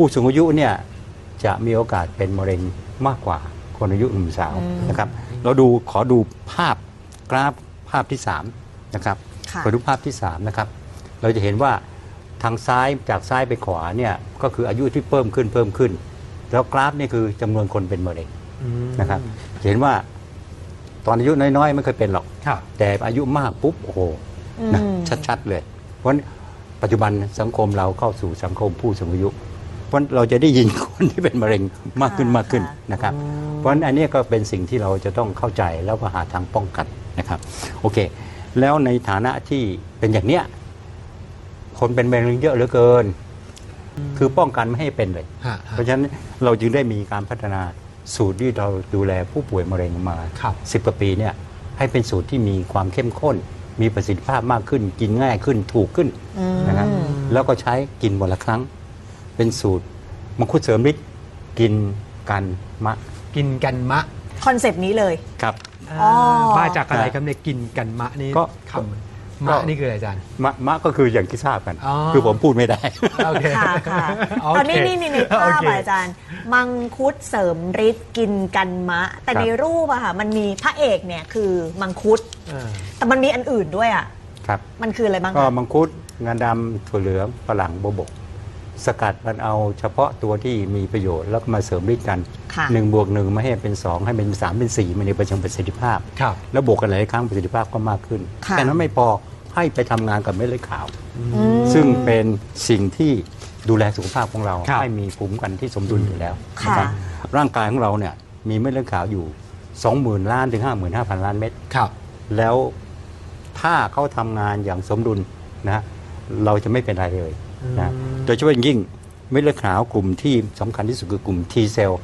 ผู้สูงอายุเนี่ยจะมีโอกาสเป็นมะเร็งมากกว่าคนอายุหนุ่มสาวอืมนะครับ เราดูขอดูภาพกราฟภาพที่3นะครับค่ะขอดูภาพที่3นะครับ เราจะเห็นว่าทางซ้ายจากซ้ายไปขวาเนี่ยก็คืออายุที่เพิ่มขึ้นเพิ่มขึ้น แล้วกราฟนี่คือจำนวนคนเป็นมะเร็งอืมนะครับเห็นว่าตอนอายุน้อยๆไม่เคยเป็นหรอกครับแต่อายุมากปุ๊บโอ้โหนะอืมชัดๆเลย เพราะฉะนั้นปัจจุบันสังคมเราเข้าสู่สังคมผู้สูงอายุ เพราะฉะนั้นเราจะได้ยินคนที่เป็นมะเร็งมากขึ้นค่ะมากขึ้นค่ะนะครับ เพราะฉะนั้นอันนี้ก็เป็นสิ่งที่เราจะต้องเข้าใจแล้วก็หาทางป้องกันนะครับโอเค แล้วในฐานะที่เป็นอย่างเนี้ยคนเป็นมะเร็งเยอะเหลือเกิน คือป้องกันไม่ให้เป็นเลยฮะเพฮะราะฉะนั้นเราจึงได้มีการพัฒนาสูตรที่เราดูแลผู้ป่วยมะเร็งมาครับสิบกว่าปีเนี่ยให้เป็นสูตรที่มีความเข้มข้น มีประสิทธิภาพมากขึ้น กินง่ายขึ้นถูกขึ้นอืมนะครับแล้วก็ใช้กินวันละครั้ง เป็นสูตรมังคุดเสริมฤทธิ์กินกันมะกินกันมะคอนเซปต์นี้เลย ครับ อ๋อมาจากอะไรครับเนี่ยกินกันมะนี่ก็คำมะนี่คืออะไรอาจารย์ มะมะก็คืออย่างที่ทราบกัน อ๋อ คือผมพูดไม่ได้ โอเค ค่ะค่ะโอตอนเคนี้นี่นี่ในภาโอพเค อะอาจารย์ มังคุดเสริมฤทธิ์กินกันมะ แต่ครับ ในรูปอะค่ะ มันมีพระเอกเนี่ยคือมังคุดเออแต่มันมีอันอื่นด้วยอะครับ มันคืออะไรบ้างก็คะมังคุดงาดำถั่วเหลืองฝรั่งโบวบก สกัดมันเอาเฉพาะตัวที่มีประโยชน์แล้วก็มาเสริมฤทธิ์กันค่ะหนึ่งบวกหนึ่งไม่ให้เป็นสองให้เป็นสามเป็นสี่มันในประชังประสิทธิภาพครับแล้วบวกกันหลายครั้งประสิทธิภาพก็มากขึ้นค่ะแค่นั้นไม่พอให้ไปทำงานกับเม็ดเลือดขาวอืมซึ่งเป็นสิ่งที่ดูแลสุขภาพของเราครับให้มีภูมิคุ้มกันที่สมดุลอยู่แล้วค่ะนะครับร่างกายของเราเนี่ยมีเม็ดเลือดขาวอยู่ 20,000 ล้านถึง 55,000 ล้านเม็ดครับแล้วถ้าเขาทำงานอย่างสมดุลนะเราจะไม่เป็นไรเลย นะอืมโดยเฉพาะอย่างยิ่งเม็ดเลือดขาวกลุ่มที่สำคัญที่สุดคือกลุ่ม T เซลล์